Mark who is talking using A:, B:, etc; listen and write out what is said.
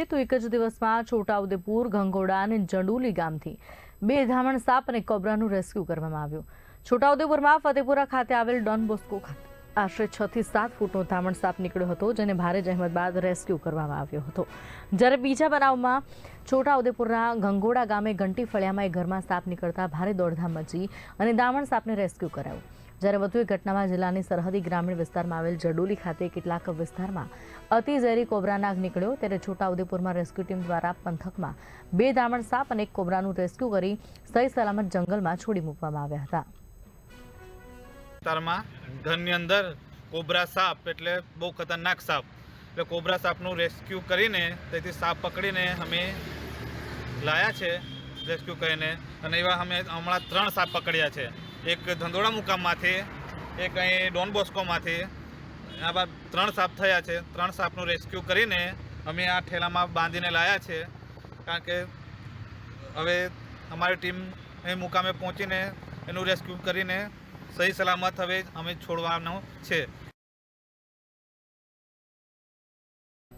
A: કરીએ તો એક જ દિવસમાં છોટાઉદેપુર, ગંગોડા અને જંડુલી ગામથી બે ધામણ સાપ અને કોબ્રાનું રેસ્ક્યુ કરવામાં આવ્યું. છોટાઉદેપુરમાં ફતેપુરા ખાતે આવેલ ડોન બોસ્કો ખાતે આશરે છ થી સાત ફૂટનો ધામણ સાપ નીકળ્યો હતો, જેને ભારે જહેમત બાદ રેસ્ક્યુ કરવામાં આવ્યો હતો. જ્યારે બીજા બનાવમાં છોટાઉદેપુરના ગંગોડા ગામે ઘંટી ફળિયામાં એક ઘરમાં સાપ નીકળતા ભારે દોડધામ મચી અને દામણ સાપને રેસ્ક્યુ કરાયું. જ્યારે વધુ એક ઘટનામાં જિલ્લાની સરહદી ગ્રામીણ વિસ્તારમાં આવેલ જડોલી ખાતે કેટલાક વિસ્તારમાં અતિ ઝેરી કોબરા નાગ નીકળ્યો ત્યારે છોટાઉદેપુરમાં રેસ્ક્યુ ટીમ દ્વારા પંથકમાં બે દામણ સાપ અને એક કોબરાનું રેસ્ક્યુ કરી સહી સલામત જંગલમાં છોડી મૂકવામાં આવ્યા હતા.
B: વિસ્તારમાં ઘરની અંદર કોબરા સાપ એટલે બહુ ખતરનાક સાપ. એટલે કોબરા સાપનું રેસ્ક્યુ કરીને તેથી સાપ પકડીને અમે લાયા છે રેસ્ક્યુ કરીને અને એવા અમે હમણાં ત્રણ સાપ પકડ્યા છે. એક ધંધોળા મુકામમાંથી, એક અહીં ડોન બોસ્કોમાંથી, આ બાદ ત્રણ સાપ થયા છે. ત્રણ સાપનું રેસ્ક્યુ કરીને અમે આ ઠેલામાં બાંધીને લાયા છે. કારણ કે હવે અમારી ટીમ અહીં મુકામે પહોંચીને એનું રેસ્ક્યુ કરીને સહી સલામત હવે અમે છોડવાનો છે.